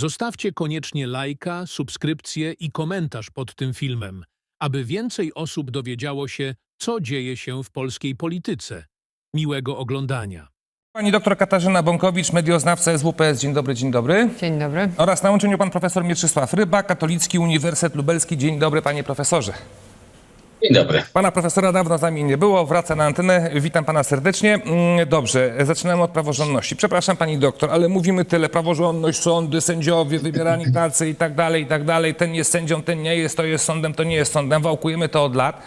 Zostawcie koniecznie lajka, subskrypcję i komentarz pod tym filmem, aby więcej osób dowiedziało się, co dzieje się w polskiej polityce. Miłego oglądania. Pani doktor Katarzyna Bąkowicz, medioznawca SWPS. Dzień dobry, dzień dobry. Dzień dobry. Oraz na łączeniu pan profesor Mieczysław Ryba, Katolicki Uniwersytet Lubelski. Dzień dobry, panie profesorze. Dzień dobry. Pana profesora dawno z nami nie było, wraca na antenę. Witam pana serdecznie. Mm, Dobrze, zaczynamy od praworządności. Przepraszam pani doktor, ale mówimy tyle. Praworządność, sądy, sędziowie, wybierani tacy i tak dalej, i tak dalej. Ten jest sędzią, ten nie jest, to jest sądem, to nie jest sądem. Wałkujemy to od lat.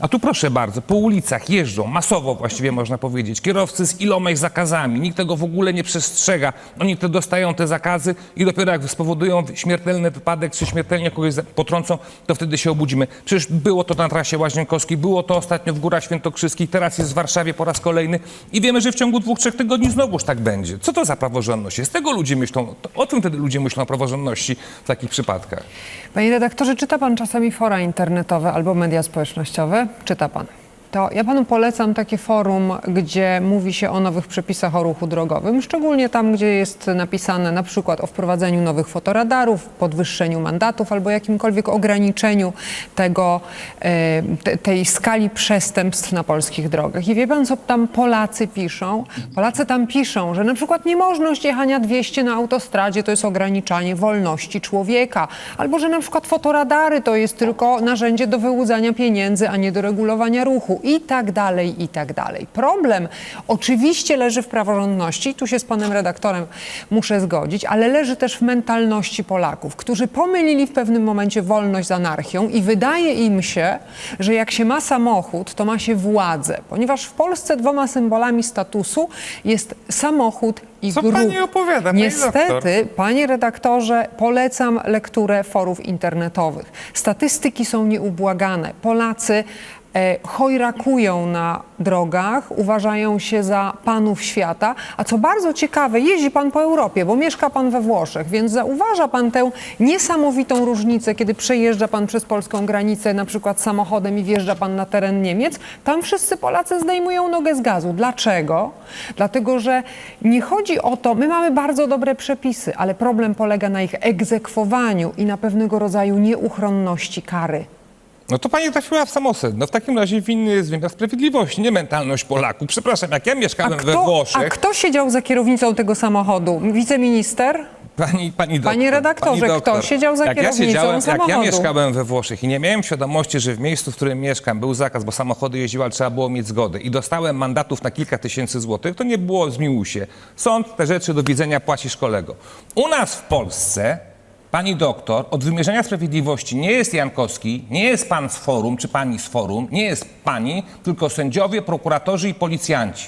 A tu proszę bardzo, po ulicach jeżdżą, masowo właściwie można powiedzieć, kierowcy z ilomaś zakazami, nikt tego w ogóle nie przestrzega. Oni te dostają te zakazy i dopiero jak spowodują śmiertelny wypadek, czy śmiertelnie kogoś potrącą, to wtedy się obudzimy. Przecież było to na trasie Łazienkowskiej, było to ostatnio w Górach Świętokrzyskich, teraz jest w Warszawie po raz kolejny i wiemy, że w ciągu dwóch, trzech tygodni znowuż tak będzie. Co to za praworządność jest? Tego ludzie myślą, o tym wtedy ludzie myślą o praworządności w takich przypadkach. Panie redaktorze, czyta pan czasami fora internetowe albo media społecznościowe? Czyta pan. To ja panu polecam takie forum, gdzie mówi się o nowych przepisach o ruchu drogowym, szczególnie tam, gdzie jest napisane na przykład o wprowadzeniu nowych fotoradarów, podwyższeniu mandatów albo jakimkolwiek ograniczeniu tego, e, te, tej skali przestępstw na polskich drogach. I wie pan, co tam Polacy piszą? Polacy tam piszą, że na przykład niemożność jechania 200 na autostradzie to jest ograniczanie wolności człowieka, albo że na przykład fotoradary to jest tylko narzędzie do wyłudzania pieniędzy, a nie do regulowania ruchu i tak dalej, i tak dalej. Problem oczywiście leży w praworządności, tu się z panem redaktorem muszę zgodzić, ale leży też w mentalności Polaków, którzy pomylili w pewnym momencie wolność z anarchią i wydaje im się, że jak się ma samochód, to ma się władzę, ponieważ w Polsce dwoma symbolami statusu jest samochód i Co grób. pani opowiada, Niestety, panie redaktorze, polecam lekturę forów internetowych. Statystyki są nieubłagane. Polacy chojrakują na drogach, uważają się za panów świata, a co bardzo ciekawe, jeździ pan po Europie, bo mieszka pan we Włoszech, więc zauważa pan tę niesamowitą różnicę, kiedy przejeżdża pan przez polską granicę, na przykład samochodem i wjeżdża pan na teren Niemiec, tam wszyscy Polacy zdejmują nogę z gazu. Dlaczego? Dlatego, że nie chodzi o to, my mamy bardzo dobre przepisy, ale problem polega na ich egzekwowaniu i na pewnego rodzaju nieuchronności kary. No to pani trafiła w samoset. No w takim razie winny jest wymiar sprawiedliwości, nie mentalność Polaków. Przepraszam, jak ja A mieszkałem we kto, a Włoszech... kto siedział za kierownicą tego samochodu? Wiceminister? Pani, pani doktor, Panie redaktorze, pani doktor, kto siedział za jak ja kierownicą siedziałem, Jak ja samochodu? mieszkałem we Włoszech i nie miałem świadomości, że w miejscu, w którym mieszkam, był zakaz, bo samochody jeździły, ale trzeba było mieć zgodę i dostałem mandatów na kilka tysięcy złotych, to nie było zmiłuj się. Sąd te rzeczy do widzenia płacisz kolego. U nas w Polsce, pani doktor, od wymierzenia sprawiedliwości nie jest Jankowski, nie jest pan z forum, czy pani z forum, nie jest pani, tylko sędziowie, prokuratorzy i policjanci.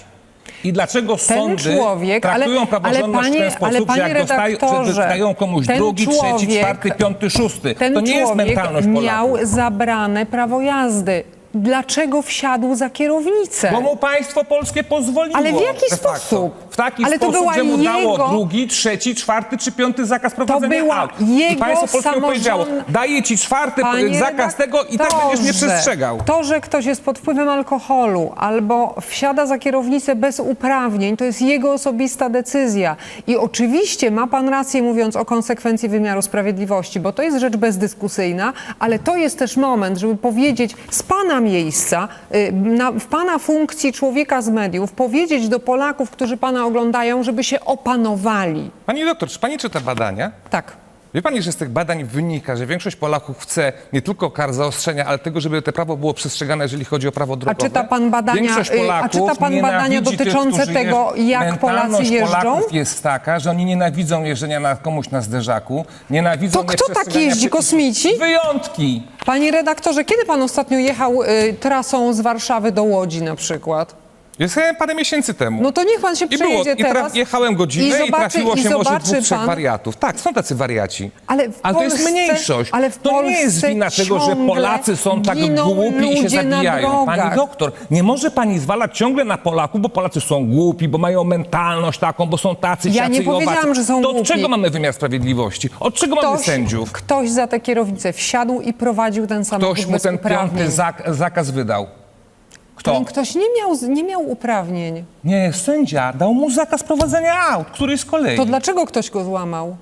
I dlaczego Ten sądy człowiek, ale- traktują ale praworządność panie- w ten sposób, ale że jak dostają, że redaktorze, dostają komuś drugi, trzeci, człowiek- czwarty, piąty, szósty. To nie jest mentalność Polaków. miał zabrane prawo jazdy. Dlaczego wsiadł za kierownicę? Bo mu państwo polskie pozwoliło. Ale w jaki de facto. sposób? W taki Ale to sposób, była że mu dało jego- drugi, trzeci, czwarty czy piąty zakaz prowadzenia była aut. jego I państwo polskie samorząd- powiedziało, daję ci czwarty Panie zakaz tego i tak będziesz nie redaktorze, przestrzegał. To, że ktoś jest pod wpływem alkoholu albo wsiada za kierownicę bez uprawnień, to jest jego osobista decyzja. I oczywiście ma pan rację mówiąc o konsekwencji wymiaru sprawiedliwości, bo to jest rzecz bezdyskusyjna, ale to jest też moment, żeby powiedzieć z pana miejsca, y, na, w pana funkcji człowieka z mediów, powiedzieć do Polaków, którzy pana oglądają, żeby się opanowali. Pani doktor, czy pani czyta badania? Tak. Wie pani, że z tych badań wynika, że większość Polaków chce nie tylko kar zaostrzenia, ale tego, żeby to prawo było przestrzegane, jeżeli chodzi o prawo drogowe. czyta pan badania, y, a czyta pan badania dotyczące tych, tego, jak Polacy jeżdżą? Polaków jest taka, że oni nienawidzą jeżdżenia na, komuś na zderzaku, nienawidzą To kto tak jeździ, kosmici? Wyjątki! Panie redaktorze, kiedy pan ostatnio jechał y, trasą z Warszawy do Łodzi na przykład? Jest parę miesięcy temu. No to niech pan się I było, przejedzie i tra- teraz. jechałem godzinę i, zobaczy- trafiło i się może zobaczy dwóch, trzech pan- wariatów. Tak, są tacy wariaci. Ale w to jest Polsce- mniejszość. ale w to nie jest Polsce wina tego, że ciągle Polacy są tak giną głupi i się ludzie na zabijają. Pani drogach. doktor, nie może pani zwalać ciągle na Polaków, bo Polacy są głupi, bo mają mentalność taką, bo są tacy, Ja siacy nie i owacy. powiedziałam, że są To od głupi. czego mamy wymiar sprawiedliwości? Od czego mamy sędziów? ktoś za tę kierownicę wsiadł i prowadził ten samochód Ktoś mu bez ten uprawnień. piąty zak- zakaz wydał. Ten ktoś nie miał, nie miał uprawnień. Nie, sędzia dał mu zakaz prowadzenia aut, który z kolei. To dlaczego ktoś go złamał?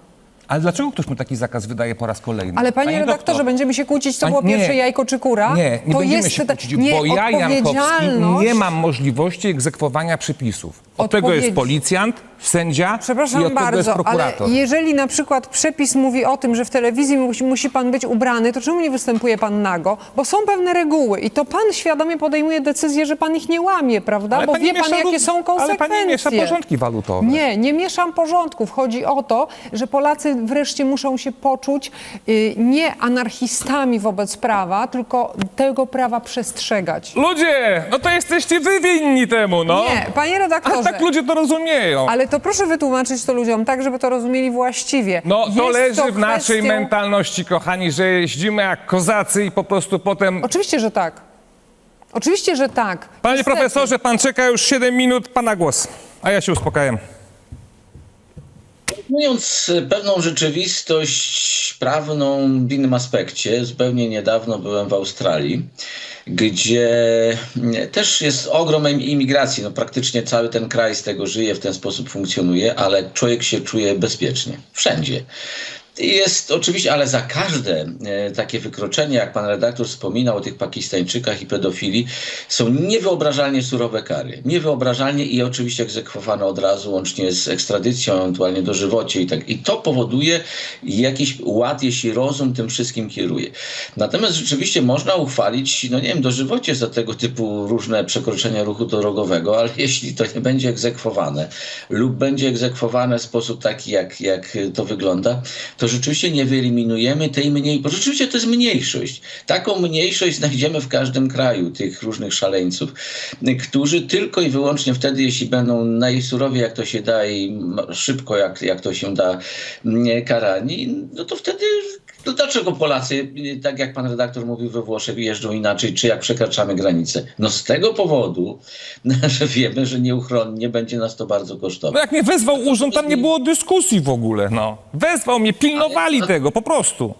Ale dlaczego ktoś mu taki zakaz wydaje po raz kolejny? Ale panie, redaktorze, doktor, będziemy się kłócić, co Pani- było nie. pierwsze jajko czy kura? Nie, nie to będziemy jest się kłócić, nie, bo ja, Jankowski, nie mam możliwości egzekwowania przepisów. Od tego jest policjant, sędzia Przepraszam i od tego jest bardzo, ale prokurator. jeżeli na przykład przepis mówi o tym, że w telewizji musi, musi pan być ubrany, to czemu nie występuje pan nago? Bo są pewne reguły i to pan świadomie podejmuje decyzję, że pan ich nie łamie, prawda? Ale Bo wie pan, jakie są Ale konsekwencje. pani miesza porządki walutowe. Nie, nie mieszam porządków. Chodzi o to, że Polacy wreszcie muszą się poczuć y, nie anarchistami wobec prawa, tylko tego prawa przestrzegać. Ludzie, no to jesteście wy winni temu, no. Nie, panie redaktorze. tak ludzie to rozumieją. Ale to proszę wytłumaczyć to ludziom tak, żeby to rozumieli właściwie. No to Jest leży w naszej kwestią- mentalności, kochani, że jeździmy jak kozacy i po prostu potem... Oczywiście, że tak. Oczywiście, że tak. Panie Niestety. profesorze, pan czeka już 7 minut, pana głos. A ja się uspokajam. Mówiąc pewną rzeczywistość prawną w innym aspekcie, zupełnie niedawno byłem w Australii, gdzie też jest ogrom imigracji. No, praktycznie cały ten kraj z tego żyje, w ten sposób funkcjonuje, ale człowiek się czuje bezpiecznie. Wszędzie. Jest oczywiście, ale za każde e, takie wykroczenie, jak pan redaktor wspominał o tych Pakistańczykach i pedofilii, są niewyobrażalnie surowe kary. Niewyobrażalnie i oczywiście egzekwowane od razu, łącznie z ekstradycją, ewentualnie dożywocie i tak. I to powoduje jakiś ład, jeśli rozum tym wszystkim kieruje. Natomiast rzeczywiście można uchwalić, no nie wiem, dożywocie za tego typu różne przekroczenia ruchu drogowego, ale jeśli to nie będzie egzekwowane lub będzie egzekwowane w sposób taki, jak, jak to wygląda, to rzeczywiście nie wyeliminujemy tej mniej, bo rzeczywiście to jest mniejszość. Taką mniejszość znajdziemy w każdym kraju, tych różnych szaleńców, którzy tylko i wyłącznie wtedy, jeśli będą najsurowiej jak to się da i szybko jak, jak to się da m, karani, no to wtedy to dlaczego Polacy, tak jak pan redaktor mówił, we Włoszech jeżdżą inaczej, czy jak przekraczamy granicę? No z tego powodu, że wiemy, że nieuchronnie będzie nas to bardzo No kosztować. jak mnie wezwał urząd, tam nie było dyskusji w ogóle, no. Wezwał mnie, pilnowali tego, po prostu.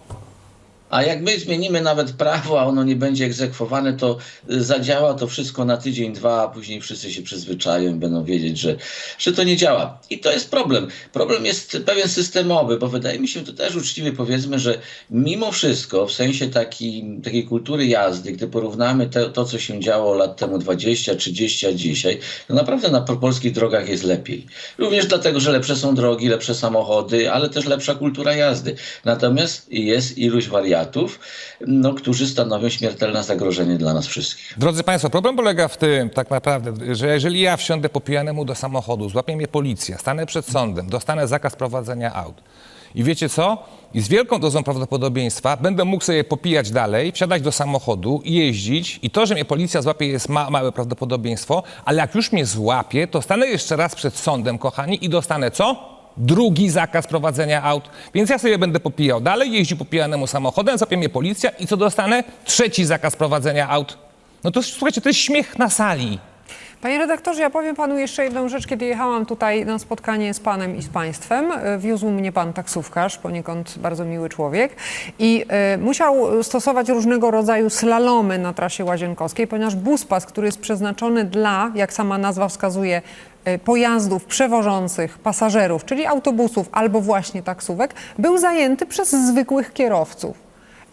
A jak my zmienimy nawet prawo, a ono nie będzie egzekwowane, to y, zadziała to wszystko na tydzień, dwa, a później wszyscy się przyzwyczają i będą wiedzieć, że, że to nie działa. I to jest problem. Problem jest pewien systemowy, bo wydaje mi się, to też uczciwie powiedzmy, że mimo wszystko, w sensie taki, takiej kultury jazdy, gdy porównamy te, to, co się działo lat temu 20, 30, a dzisiaj, to naprawdę na po- polskich drogach jest lepiej. Również dlatego, że lepsze są drogi, lepsze samochody, ale też lepsza kultura jazdy. Natomiast jest iluś no, którzy stanowią śmiertelne zagrożenie dla nas wszystkich. Drodzy Państwo, problem polega w tym tak naprawdę, że jeżeli ja wsiądę po pijanemu do samochodu, złapie mnie policja, stanę przed sądem, dostanę zakaz prowadzenia aut. I wiecie co? I z wielką dozą prawdopodobieństwa będę mógł sobie popijać dalej, wsiadać do samochodu i jeździć. I to, że mnie policja złapie jest ma małe prawdopodobieństwo, ale jak już mnie złapie, to stanę jeszcze raz przed sądem, kochani, i dostanę co? Drugi zakaz prowadzenia aut. Więc ja sobie będę popijał dalej, jeździł po pijanemu samochodem, złapie mnie policja i co dostanę? Trzeci zakaz prowadzenia aut. No to słuchajcie, to jest śmiech na sali. Panie redaktorze, ja powiem panu jeszcze jedną rzecz. Kiedy jechałam tutaj na spotkanie z panem i z państwem, e, wiózł mnie pan taksówkarz, poniekąd bardzo miły człowiek i e, musiał stosować różnego rodzaju slalomy na trasie łazienkowskiej, ponieważ buspas, który jest przeznaczony dla, jak sama nazwa wskazuje, e, pojazdów przewożących pasażerów, czyli autobusów albo właśnie taksówek, był zajęty przez zwykłych kierowców.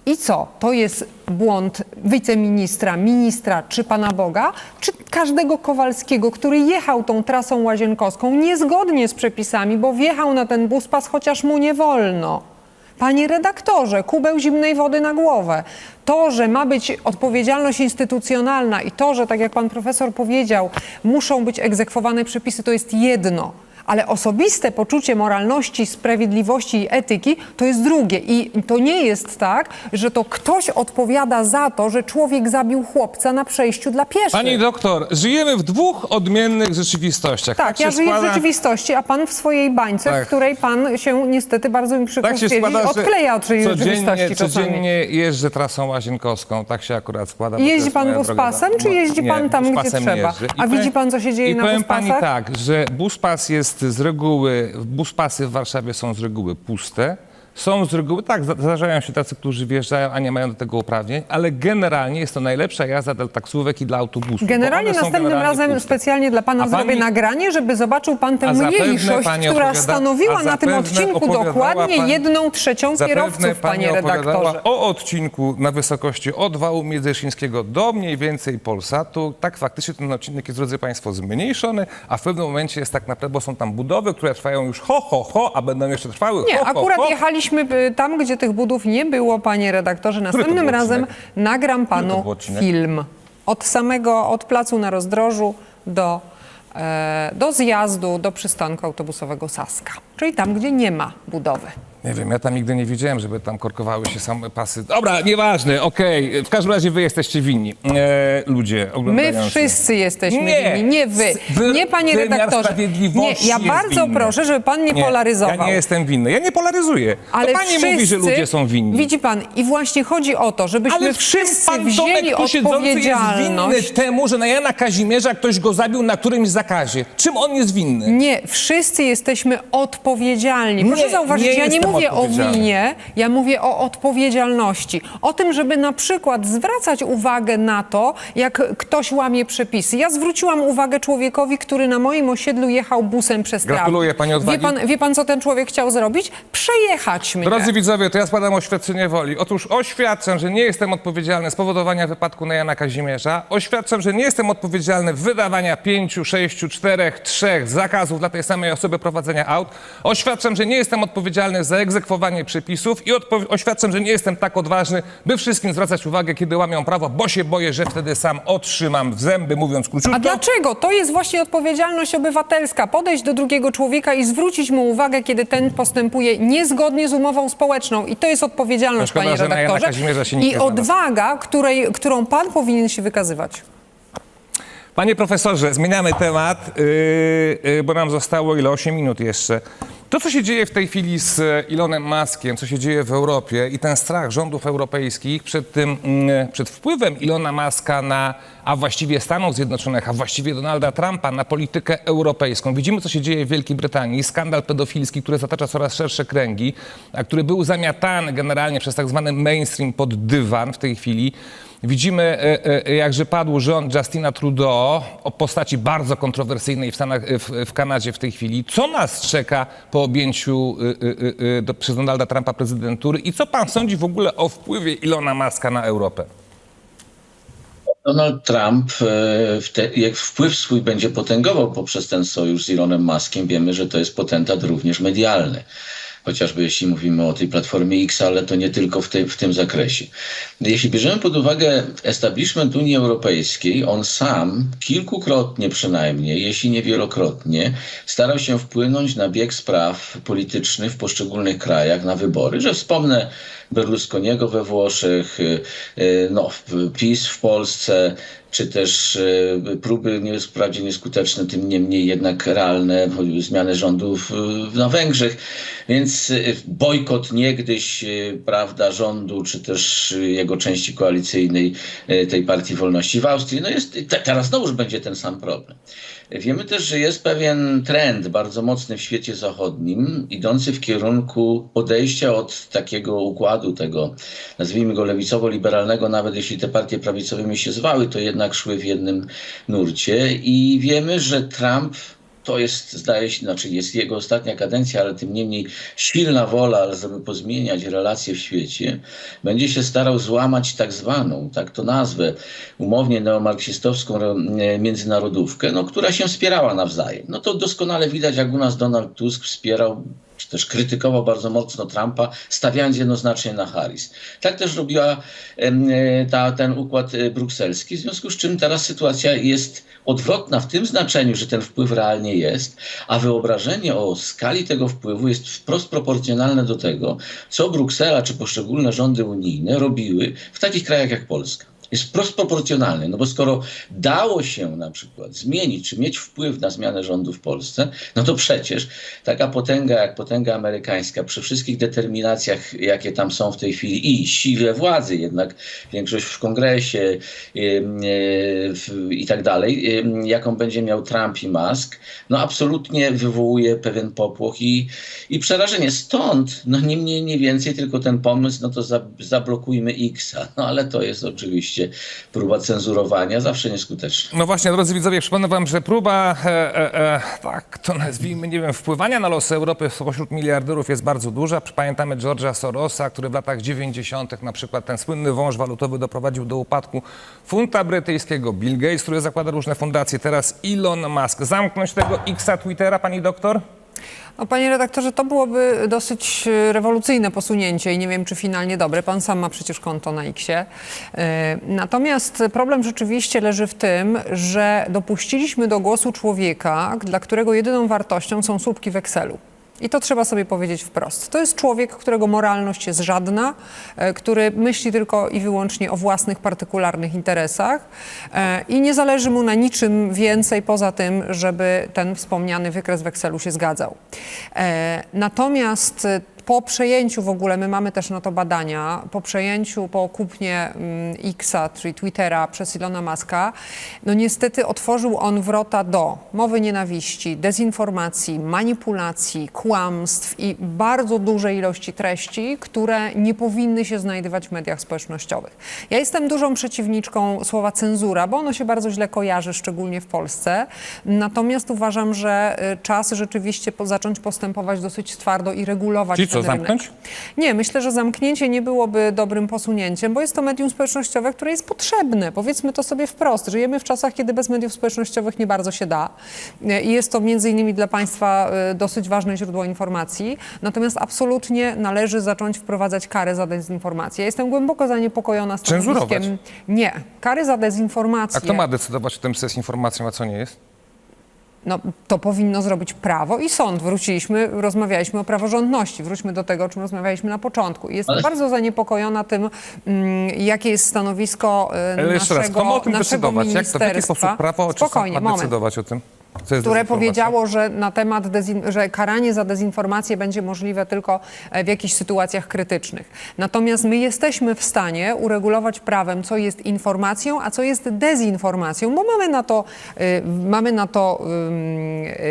I co? To jest błąd wiceministra, ministra czy Pana Boga, czy każdego Kowalskiego, który jechał tą trasą łazienkowską niezgodnie z przepisami, bo wjechał na ten buspas, chociaż mu nie wolno. Panie redaktorze, kubeł zimnej wody na głowę. To, że ma być odpowiedzialność instytucjonalna i to, że tak jak pan profesor powiedział, muszą być egzekwowane przepisy, to jest jedno. Ale osobiste poczucie moralności, sprawiedliwości i etyki to jest drugie. I to nie jest tak, że to ktoś odpowiada za to, że człowiek zabił chłopca na przejściu dla pieszych. Pani doktor, żyjemy w dwóch odmiennych rzeczywistościach. tak, się ja żyję w składa- rzeczywistości, a pan w swojej bańce, Tak. w której pan się niestety bardzo mi przykro Tak się składa, odkleja od tej codziennie, rzeczywistości czasami. codziennie jeżdżę trasą łazienkowską, tak się akurat składa. jeździ pan buspasem, czy jeździ pan tam, gdzie trzeba? jeżdżę. I A widzi pan, co się dzieje i na powiem pani buspasach? tak, że buspas jest z reguły, buspasy w Warszawie są z reguły puste, Są z reguły, tak, zda- zdarzają się tacy, którzy wjeżdżają, a nie mają do tego uprawnień, ale generalnie jest to najlepsza jazda dla taksówek i dla autobusów. Generalnie następnym generalnie razem puste. specjalnie dla pana A pani- zrobię nagranie, żeby zobaczył pan tę mniejszość, pani która stanowiła na tym odcinku dokładnie pani- jedną trzecią kierowców, pani panie redaktorze. o odcinku na wysokości od wału międzyszyńskiego do mniej więcej Polsatu. Tak, faktycznie ten odcinek jest, drodzy Państwo, zmniejszony, a w pewnym momencie jest tak naprawdę, bo są tam budowy, które trwają już ho, ho, ho, a będą jeszcze trwały Nie, ho, ho, akurat ho. jechaliśmy y, tam, gdzie tych budów nie było, panie redaktorze. Następnym razem nagram panu film. Od samego, od placu na rozdrożu do, e, do zjazdu, do przystanku autobusowego Saska. Czyli tam, gdzie nie ma budowy. Nie wiem, ja tam nigdy nie widziałem, żeby tam korkowały się same pasy. Dobra, nieważne, okej. W każdym razie wy jesteście winni, e, ludzie My oglądający. wszyscy jesteśmy Nie. winni, nie wy. Wy- nie, panie wymiar redaktorze. Nie, sprawiedliwości ja jest bardzo winny. proszę, żeby pan nie, polaryzował. Ja nie jestem winny, ja nie polaryzuję. Ale to pani wszyscy, mówi, że ludzie są winni. Widzi pan, i właśnie chodzi o to, żebyśmy Ale wszyscy pan wzięli Tomek tu siedzący jest winny odpowiedzialność. temu, że na Jana Kazimierza ktoś go zabił na którymś zakazie. Czym on jest winny? Nie, wszyscy jesteśmy odpowiedzialni. Proszę zauważyć, ja nie jestem mówię o winie, ja mówię o odpowiedzialności. O tym, żeby na przykład zwracać uwagę na to, jak ktoś łamie przepisy. Ja zwróciłam uwagę człowiekowi, który na moim osiedlu jechał busem przez trawę. Gratuluję pani odwagi. Wie pan, wie pan, co ten człowiek chciał zrobić? Przejechać mnie. Drodzy widzowie, to ja składam oświadczenie woli. Otóż oświadczam, że nie jestem odpowiedzialny z powodowania wypadku na Jana Kazimierza. Oświadczam, że nie jestem odpowiedzialny wydawania pięciu, sześciu, czterech, trzech zakazów dla tej samej osoby prowadzenia aut. Oświadczam, że nie jestem odpowiedzialny za egzekwowanie przepisów i oświadczam, że nie jestem tak odważny, by wszystkim zwracać uwagę, kiedy łamią prawo, bo się boję, że wtedy sam otrzymam w zęby, mówiąc króciutko. A dlaczego? To jest właśnie odpowiedzialność obywatelska. Podejść do drugiego człowieka i zwrócić mu uwagę, kiedy ten postępuje niezgodnie z umową społeczną. I to jest odpowiedzialność, Szkoda, panie redaktorze. I odwaga, której, którą pan powinien się wykazywać. Panie profesorze, zmieniamy temat, yy, yy, bo nam zostało ile? 8 minut jeszcze. To, co się dzieje w tej chwili z Elonem Muskiem, co się dzieje w Europie i ten strach rządów europejskich przed tym, mm, przed wpływem Ilona Muska na, a właściwie Stanów Zjednoczonych, a właściwie Donalda Trumpa na politykę europejską. Widzimy, co się dzieje w Wielkiej Brytanii. Skandal pedofilski, który zatacza coraz szersze kręgi, a który był zamiatany generalnie przez tak zwany mainstream pod dywan w tej chwili. Widzimy, e, e, jakże padł rząd Justina Trudeau o postaci bardzo kontrowersyjnej w, Stanach, w, w Kanadzie w tej chwili. Co nas czeka po objęciu do, przez Donalda Trumpa prezydentury i co pan sądzi w ogóle o wpływie Ilona Maska na Europę? Donald Trump e, te, jak wpływ swój będzie potęgował poprzez ten sojusz z Elonem Muskiem. Wiemy, że to jest potentat również medialny. Chociażby jeśli mówimy o tej platformie X, ale to nie tylko w, tej, w tym zakresie. Jeśli bierzemy pod uwagę establishment Unii Europejskiej, on sam kilkukrotnie przynajmniej, jeśli nie wielokrotnie, starał się wpłynąć na bieg spraw politycznych w poszczególnych krajach, na wybory, że wspomnę Berlusconiego we Włoszech, y, y, no, PiS w Polsce, czy też y, próby nie, wprawdzie nieskuteczne, tym niemniej jednak realne zmiany rządów y, na Węgrzech. Więc y, bojkot niegdyś, prawda, rządu, czy też jego części koalicyjnej tej Partii Wolności w Austrii, no jest, te, teraz znowuż będzie ten sam problem. Wiemy też, że jest pewien trend bardzo mocny w świecie zachodnim, idący w kierunku odejścia od takiego układu, tego nazwijmy go lewicowo-liberalnego, nawet jeśli te partie prawicowymi się zwały, to jednak szły w jednym nurcie. I wiemy, że Trump to jest, zdaje się, znaczy jest jego ostatnia kadencja, ale tym niemniej silna wola, żeby pozmieniać relacje w świecie, będzie się starał złamać tak zwaną, tak to nazwę, umownie neomarksistowską e, międzynarodówkę, no, która się wspierała nawzajem. No to doskonale widać, jak u nas Donald Tusk wspierał czy też krytykował bardzo mocno Trumpa, stawiając jednoznacznie na Harris. Tak też robiła ta, ten układ e, brukselski, w związku z czym teraz sytuacja jest odwrotna w tym znaczeniu, że ten wpływ realnie jest, a wyobrażenie o skali tego wpływu jest wprost proporcjonalne do tego, co Bruksela czy poszczególne rządy unijne robiły w takich krajach jak Polska. Jest wprost proporcjonalny, no bo skoro dało się na przykład zmienić, czy mieć wpływ na zmianę rządu w Polsce, no to przecież taka potęga jak potęga amerykańska, przy wszystkich determinacjach, jakie tam są w tej chwili i sile władzy, jednak większość w kongresie w- i tak dalej, jaką będzie miał Trump i Musk, no absolutnie wywołuje pewien popłoch i, i przerażenie. Stąd, no nie mniej, nie więcej, tylko ten pomysł, no to za, zablokujmy X-a. No ale to jest oczywiście próba cenzurowania, zawsze nieskuteczna. No właśnie, drodzy widzowie, przypomnę wam, że próba, e, e, e, tak to nazwijmy, nie wiem, wpływania na losy Europy pośród miliarderów jest bardzo duża. Pamiętamy George'a Sorosa, który w latach 90. na przykład ten słynny wąż walutowy doprowadził do upadku funta brytyjskiego. Bill Gates, który zakłada różne fundacje. Teraz Elon Musk. Zamknąć tego Xa Twittera, pani doktor? No, panie redaktorze, to byłoby dosyć e, rewolucyjne posunięcie i nie wiem, czy finalnie dobre. Pan sam ma przecież konto na Xie. E, Natomiast problem rzeczywiście leży w tym, że dopuściliśmy do głosu człowieka, dla którego jedyną wartością są słupki w Excelu. I to trzeba sobie powiedzieć wprost. To jest człowiek, którego moralność jest żadna, e, który myśli tylko i wyłącznie o własnych partykularnych interesach e, i nie zależy mu na niczym więcej poza tym, żeby ten wspomniany wykres w Excelu się zgadzał. E, Natomiast po przejęciu w ogóle, my mamy też na to badania, po przejęciu, po kupnie mm, Xa, czyli Twittera przez Ilona Maska, no niestety otworzył on wrota do mowy nienawiści, dezinformacji, manipulacji, kłamstw i bardzo dużej ilości treści, które nie powinny się znajdować w mediach społecznościowych. Ja jestem dużą przeciwniczką słowa cenzura, bo ono się bardzo źle kojarzy, szczególnie w Polsce. Natomiast uważam, że y, czas rzeczywiście zacząć postępować dosyć twardo i regulować Czyli rynek. zamknąć? Nie, myślę, że zamknięcie nie byłoby dobrym posunięciem, bo jest to medium społecznościowe, które jest potrzebne. Powiedzmy to sobie wprost. Żyjemy w czasach, kiedy bez mediów społecznościowych nie bardzo się da. I jest to między innymi dla państwa e, dosyć ważne źródło informacji. Natomiast absolutnie należy zacząć wprowadzać kary za dezinformację. Ja jestem głęboko zaniepokojona Cenzurować? stanowiskiem... Nie. Kary za dezinformację. A kto ma decydować o tym, co jest informacją, a co nie jest? No, to powinno zrobić prawo i sąd. Wróciliśmy, rozmawialiśmy o praworządności. Wróćmy do tego, o czym rozmawialiśmy na początku. I jestem Ale- bardzo zaniepokojona tym, mm, jakie jest stanowisko y, Ale jeszcze raz, naszego, kto ma o tym naszego decydować? Jak to, w jaki ministerstwa. sposób prawo czy sąd Spokojnie, ma moment decydować o tym? Które powiedziało, że na temat, że karanie za dezinformację będzie możliwe tylko e, w jakichś sytuacjach krytycznych. Natomiast my jesteśmy w stanie uregulować prawem, co jest informacją, a co jest dezinformacją, bo mamy na to, y, mamy na to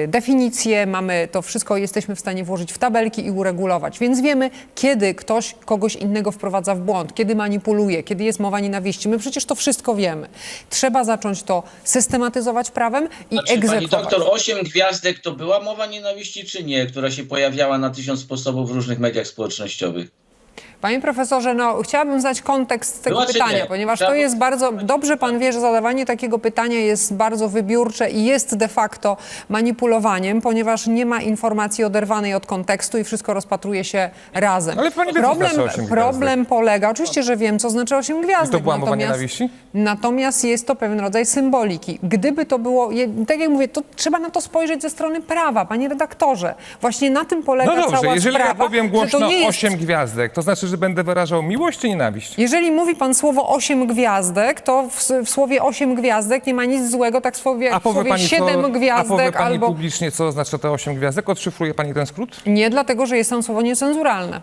y, definicję, mamy to wszystko, jesteśmy w stanie włożyć w tabelki i uregulować. Więc wiemy, kiedy ktoś kogoś innego wprowadza w błąd, kiedy manipuluje, kiedy jest mowa nienawiści. My przecież to wszystko wiemy. Trzeba zacząć to systematyzować prawem i Znaczy, pani doktor, osiem gwiazdek to była mowa nienawiści czy nie, która się pojawiała na tysiąc sposobów w różnych mediach społecznościowych? Panie profesorze, no chciałabym znać kontekst tego Była czy pytania, nie? ponieważ to jest bardzo, dobrze pan wie, że zadawanie takiego pytania jest bardzo wybiórcze i jest de facto manipulowaniem, ponieważ nie ma informacji oderwanej od kontekstu i wszystko rozpatruje się razem. Ale pani wie, co problem, znaczy osiem problem polega, oczywiście, że wiem, co znaczy osiem gwiazdek. I to była mowa natomiast, nienawiści? natomiast jest to pewien rodzaj symboliki. Gdyby to było, je- tak jak mówię, to trzeba na to spojrzeć ze strony prawa, panie redaktorze. Właśnie na tym polega No dobrze, cała jeżeli sprawa, ja powiem że głośno nie jest 8 gwiazdek, to znaczy, że będę wyrażał miłość czy nienawiść? jeżeli mówi pan słowo osiem gwiazdek, to w, w słowie osiem gwiazdek nie ma nic złego, tak w słowie, A w powie słowie pani, siedem co, a powie gwiazdek pani albo... publicznie, co oznacza te 8 gwiazdek? Odszyfruje pani ten skrót? Nie, dlatego, że jest tam słowo niecenzuralne.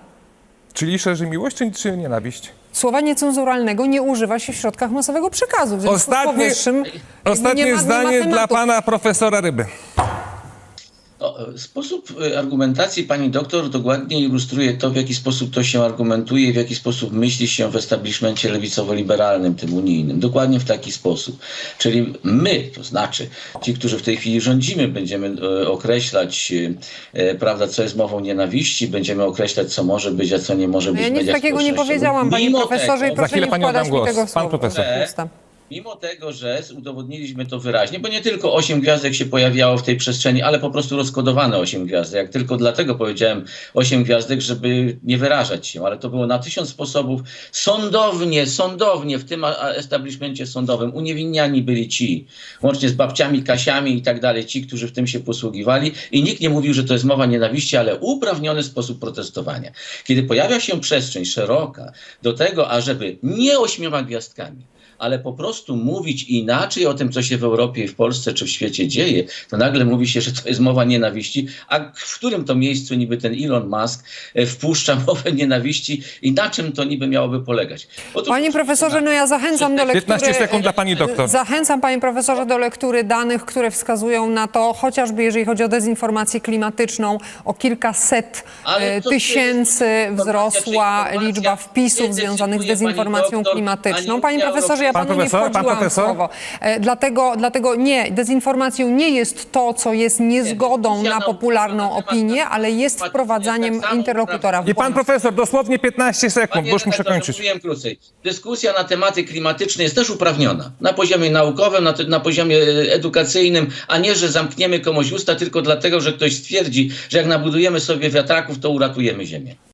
Czyli szerzy miłość czy, czy nienawiść? Słowa niecenzuralnego nie używa się w środkach masowego przekazu. W związku z Ostatnie, powyższym ostatnie nie ma, zdanie nie ma dla tematu. pana profesora Ryby. No, e, sposób e, argumentacji pani doktor dokładnie ilustruje to, w jaki sposób to się argumentuje, w jaki sposób myśli się w establishmencie lewicowo-liberalnym, tym unijnym. Dokładnie w taki sposób. Czyli my, to znaczy ci, którzy w tej chwili rządzimy, będziemy e, określać, prawda, co jest mową nienawiści, będziemy określać, co może być, a co nie może być No Ja w nic takiego nie powiedziałam, panie profesorze, tego- i proszę nie wkładać oddam mi głos. tego Pan słowa profesor. Mimo tego, że udowodniliśmy to wyraźnie, bo nie tylko 8 gwiazdek się pojawiało w tej przestrzeni, ale po prostu rozkodowane 8 gwiazdek. Jak tylko dlatego powiedziałem 8 gwiazdek, żeby nie wyrażać się, ale to było na tysiąc sposobów. Sądownie, sądownie, w tym establishmencie sądowym uniewinniani byli ci, łącznie z babciami, Kasiami i tak dalej, ci, którzy w tym się posługiwali i nikt nie mówił, że to jest mowa nienawiści, ale uprawniony sposób protestowania. Kiedy pojawia się przestrzeń szeroka do tego, ażeby nie ośmioma gwiazdkami, ale po prostu mówić inaczej o tym, co się w Europie i w Polsce czy w świecie dzieje, to nagle mówi się, że to jest mowa nienawiści, a w którym to miejscu niby ten Elon Musk e, wpuszcza mowę nienawiści i na czym to niby miałoby polegać? Otóż- Panie profesorze, no ja zachęcam do lektury. 15 sekund dla pani doktor. Zachęcam panie profesorze do lektury danych, które wskazują na to, chociażby jeżeli chodzi o dezinformację klimatyczną, o kilkaset Ale e, to tysięcy wzrosła liczba wpisów związanych z dezinformacją doktor, klimatyczną. ani Panie Unia profesorze, ja Pan panu nie profesor? Pan wchodziłam w profesor? słowo. E, Dlatego, dlatego nie, dezinformacją nie jest to, co jest niezgodą na popularną na temat opinię, ale jest wprowadzaniem jest tak interlokutora w I pan błąd. profesor, dosłownie 15 sekund, Panie bo już muszę redaktorze, kończyć. Mówiłem krócej. Dyskusja na tematy klimatyczne jest też uprawniona. Na poziomie naukowym, na, na poziomie e, edukacyjnym, a nie, że zamkniemy komuś usta tylko dlatego, że ktoś stwierdzi, że jak nabudujemy sobie wiatraków, to uratujemy Ziemię.